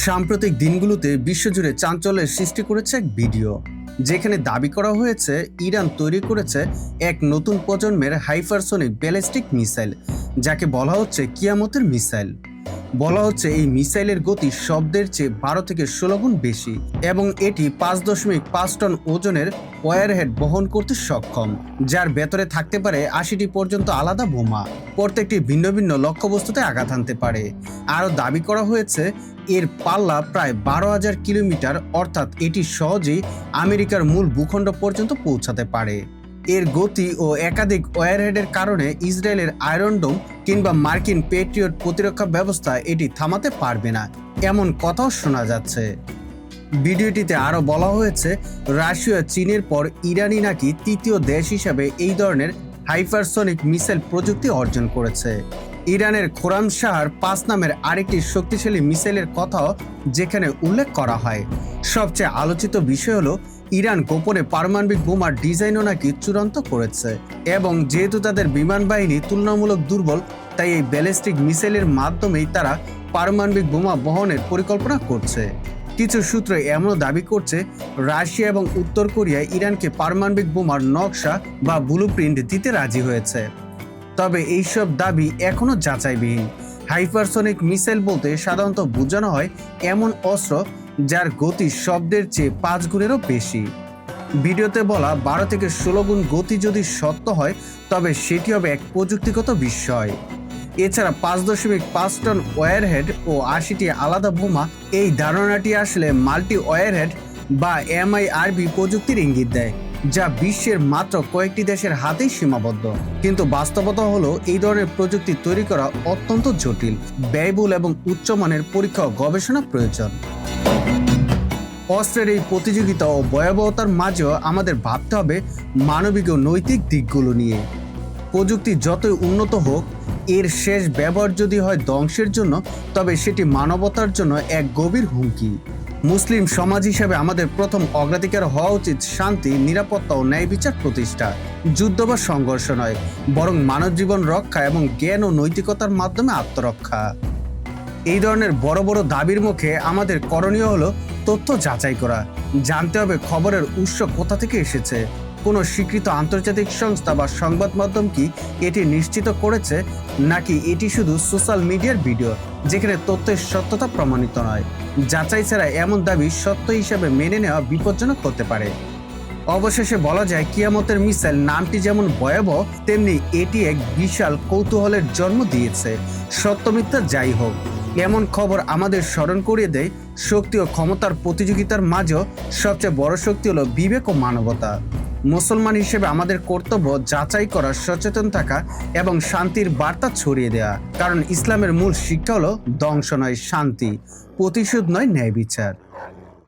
সাম্প্রতিক দিনগুলোতে বিশ্বজুড়ে চাঞ্চল্যের সৃষ্টি করেছে এক ভিডিও, যেখানে দাবি করা হয়েছে ইরান তৈরি করেছে এক নতুন প্রজন্মের হাইফারসোনিক ব্যালিস্টিক মিসাইল, যাকে বলা হচ্ছে কিয়ামতের মিসাইল। বলা হচ্ছে এই মিসাইলের গতি শব্দের চেয়ে বারো থেকে ষোলো গুণ বেশি এবং এটি পাঁচ দশমিক পাঁচ টন ওজনের ওয়ারহেড বহন করতে সক্ষম, যার ভেতরে থাকতে পারে আশিটি পর্যন্ত আলাদা বোমা। প্রত্যেকটি ভিন্ন ভিন্ন লক্ষ্যবস্তুতে আঘাত হানতে পারে। আরও দাবি করা হয়েছে, এর পাল্লা প্রায় বারো হাজার কিলোমিটার, অর্থাৎ এটি সহজেই আমেরিকার মূল ভূখণ্ড পর্যন্ত পৌঁছাতে পারে। এর গতি ও একাধিক ওয়ারহেডের কারণে ইসরায়েলের আয়রন ডোম কিংবা মার্কিন পেট্রিয়ট প্রতিরক্ষা ব্যবস্থা এটি থামাতে পারবে না, এমন কথাও শোনা যাচ্ছে। ভিডিওটিতে আরও বলা হয়েছে, রাশিয়া চীনের পর ইরানি নাকি তৃতীয় দেশ হিসাবে এই ধরনের হাইপারসনিক মিসাইল প্রযুক্তি অর্জন করেছে। ইরানের খোরাম শাহর পাঁচ নামের আরেকটি শক্তিশালী মিসাইলের কথাও যেখানে উল্লেখ করা হয়। সবচেয়ে আলোচিত বিষয় হলো, ইরান গোপনে পারমাণবিক বোমার ডিজাইনও নাকি চূড়ান্ত করেছে এবং যেহেতু তাদের বিমান বাহিনী তুলনামূলক দুর্বল, তাই এই ব্যালিস্টিক মিসাইলের মাধ্যমেই তারা পারমাণবিক বোমা বহনের পরিকল্পনা করছে। কিছু সূত্র এমনও দাবি করছে, রাশিয়া এবং উত্তর কোরিয়া ইরানকে পারমাণবিক বোমার নকশা বা ব্লুপ্রিন্ট দিতে রাজি হয়েছে। তবে এইসব দাবি এখনও যাচাইবিহীন। হাইপারসনিক মিসাইল বলতে সাধারণত বোঝানো হয় এমন অস্ত্র যার গতি শব্দের চেয়ে পাঁচ গুণেরও বেশি। ভিডিওতে বলা বারো থেকে ষোলো গুণ গতি যদি সত্য হয়, তবে সেটি হবে এক প্রযুক্তিগত বিষয়। এছাড়া পাঁচ দশমিক পাঁচ টন ওয়ারহেড ও আশিটি আলাদা বোমা এই ধারণাটি আসলে মাল্টি ওয়ারহেড বা এমআইআরবি প্রযুক্তির ইঙ্গিত দেয়। যা বিশ্বের মাত্র কয়েকটি দেশের হাতেই সীমাবদ্ধ। কিন্তু বাস্তবতা হলো, এই ধরনের প্রযুক্তি তৈরি করা অত্যন্ত জটিল, ব্যয়বহুল এবং উচ্চমানের পরীক্ষা ও গবেষণা প্রয়োজন। অস্ত্রের এই প্রতিযোগিতা ও ভয়াবহতার মাঝেও আমাদের ভাবতে হবে মানবিক ও নৈতিক দিকগুলো নিয়ে। প্রযুক্তি যতই উন্নত হোক, এর শেষ ব্যবহার যদি হয় ধ্বংসের জন্য, তবে সেটি মানবতার জন্য এক গভীর হুমকি। মুসলিম সমাজ হিসেবে আমাদের প্রথম অগ্রাধিকার হওয়া উচিত শান্তি, নিরাপত্তা ও ন্যায় বিচার প্রতিষ্ঠা। যুদ্ধ বা সংঘর্ষ নয়, বরং মানব জীবন রক্ষা এবং জ্ঞান ও নৈতিকতার মাধ্যমে আত্মরক্ষা। এই ধরনের বড় বড় দাবির মুখে আমাদের করণীয় হলো তথ্য যাচাই করা। জানতে হবে খবরের উৎস কোথা থেকে এসেছে। কোনো স্বীকৃত আন্তর্জাতিক সংস্থা বা সংবাদ মাধ্যম কি এটি নিশ্চিত করেছে, নাকি এটি শুধু সোশ্যাল মিডিয়ার ভিডিও, যেখানে তথ্যের সত্যতা প্রমাণিত নয়? যাচাই ছাড়া এমন দাবি সত্য হিসাবে মেনে নেওয়া বিপজ্জনক হতে পারে। অবশেষে বলা যায়, কিয়ামতের মিসাইল নামটি যেমন ভয়াবহ, তেমনি এটি এক বিশাল কৌতূহলের জন্ম দিয়েছে। সত্য মিথ্যা যাই হোক, এমন খবর আমাদের স্মরণ করিয়ে দেয়, শক্তি ও ক্ষমতার প্রতিযোগিতার মাঝেও সবচেয়ে বড় শক্তি হলো বিবেক ও মানবতা। মুসলমান হিসেবে আমাদের কর্তব্য যাচাই করা, সচেতন থাকা এবং শান্তির বার্তা ছড়িয়ে দেওয়া কারণ ইসলামের মূল শিক্ষা হলো ধ্বংস নয়, শান্তি। প্রতিশোধ নয়, ন্যায় বিচার।